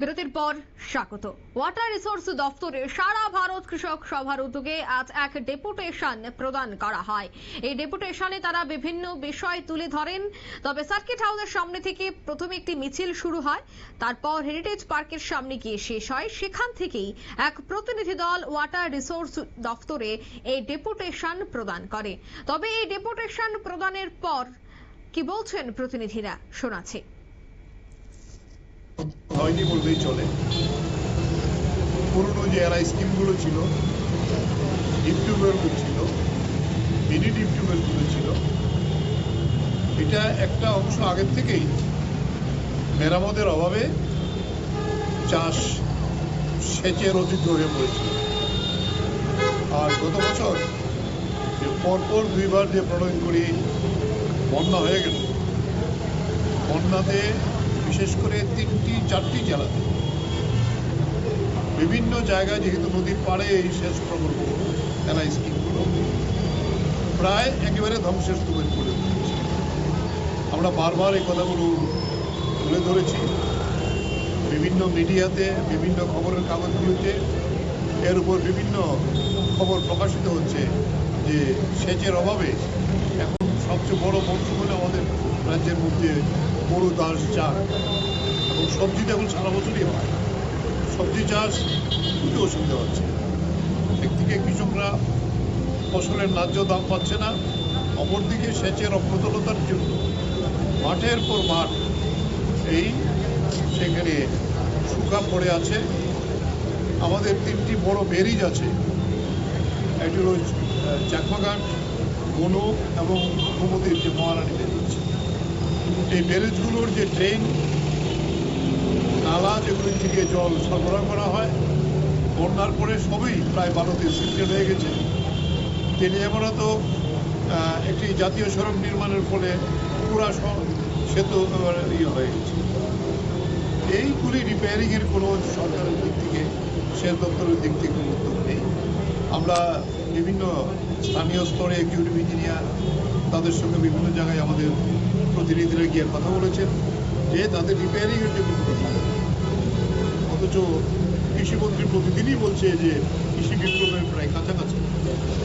বিরতির পর স্বাগত। ওয়াটার রিসোর্স দফতরে সারা ভারত কৃষক সভার উদ্যোগে আজ এক ডেপুটেশন প্রদান করা হয়। এই ডেপুটেশনে তারা বিভিন্ন বিষয় তুলে ধরেন। তবে সার্কিট হাউসের সামনে থেকে প্রথমে একটি মিছিল শুরু হয়, তারপর হেরিটেজ পার্কের সামনে গিয়ে শেষ হয়। সেখান থেকেই এক প্রতিনিধি দল ওয়াটার রিসোর্স দফতরে এই ডেপুটেশন প্রদান করে। তবে এই ডেপুটেশন প্রদানের পর কি বলছেন প্রতিনিধিরা? শোনাচ্ছে। হয়নি বললেই চলে। পুরনো যে এরা স্কিমগুলো ছিল ডিপ টিউবওয়েলগুলো ছিল মিনি ডিপ টিউবওয়েলগুলো ছিল, এটা একটা অংশ আগের থেকেই মেরামতের অভাবে চাষ সেচের অযোগ্য হয়ে পড়েছিল। আর গত বছর যে পরপর দুইবার যে প্রণয়ন করি বন্যা হয়ে গেল বন্যাতে বিশেষ করে তিনটি, চারটি জেলাতে। বিভিন্ন জায়গায় যেহেতু নদীর পাড়ে এই সেচ প্রকল্প তেনা স্কিমগুলো, প্রায় একেবারে ধ্বংসের স্তূপের করে আমরা বারবার এই কথাগুলো তুলে ধরেছি। বিভিন্ন মিডিয়াতে, বিভিন্ন খবরের কাগজগুলোতে, এর উপর বিভিন্ন খবর প্রকাশিত হচ্ছে যে সেচের অভাবে এখন সবচেয়ে বড় মৌসুম হলো আমাদের রাজ্যের মধ্যে গরু দাস চাষ এবং সবজিটা এখন সারা বছরই হয়। সবজি চাষ খুবই অসুবিধা হচ্ছে। একদিকে কৃষকরা ফসলের ন্যায্য দাম পাচ্ছে না, অপরদিকে সেচের অপ্রতুলতার জন্য মাঠের পর মাঠ এই সেখানে শুকা পড়ে আছে। আমাদের তিনটি বড় ব্যারিজ আছে একটি হলো চাকমাঘাট মনু এবং গোমতির যে মহারানী এই ব্যারেজগুলোর যে ড্রেন নালা যেগুলি থেকে জল সরবরাহ করা হয় বন্যার পরে সবই প্রায় বারোতে সিস্টেম হয়ে গেছে। তেলিয়ামারা তো আহ, একটি জাতীয় সড়ক নির্মাণের ফলে পুরা সেতু ইয়ে হয়ে গেছে। এইগুলি রিপেয়ারিংয়ের কোনো সরকারের দিক থেকে সেচ দপ্তরের দিক থেকে কোনো উদ্যোগ নেই। আমরা বিভিন্ন স্থানীয় স্তরে এক্সিকিউটিভ ইঞ্জিনিয়ার তাদের সঙ্গে বিভিন্ন জায়গায় আমাদের প্রতিনিধিরা গিয়ে কথা বলেছেন যে তাদের রিপেয়ারিংয়ের জন্য নেই। অথচ কৃষিমন্ত্রী প্রতিদিনই বলছে যে কৃষি বিপ্লবের প্রায় কাছাকাছি,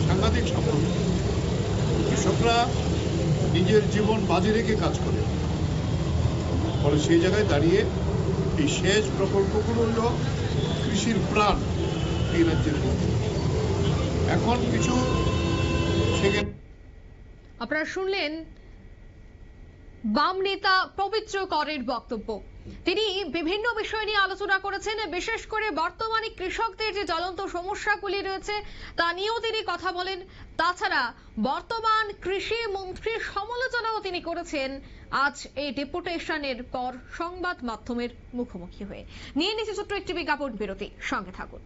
সাংঘাতিক সাফল্য কৃষকরা নিজের জীবন বাজি রেখে কাজ করে, ফলে সেই জায়গায় দাঁড়িয়ে এই সেচ প্রকল্পগুলো হলো কৃষির প্রাণ এই রাজ্যের মধ্যে এখন কিছু সেখানে আপনারা শুনলেন বাম নেতা পবিত্র করের বক্তব্য। তিনি বিভিন্ন বিষয় নিয়ে আলোচনা করেছেন, বিশেষ করে বর্তমানে কৃষকদের যে জ্বলন্ত সমস্যাগুলি রয়েছে, তা নিয়েও তিনি কথা বলেন। তাছাড়া বর্তমান কৃষি মন্ত্রীর সমালোচনাও তিনি করেছেন। আজ এই ডেপুটেশনের পর সংবাদ মাধ্যমের মুখোমুখি হয়ে। নিয়ে নিচ্ছে ছোট্ট একটি বিজ্ঞাপন বিরতি। সঙ্গে থাকুন।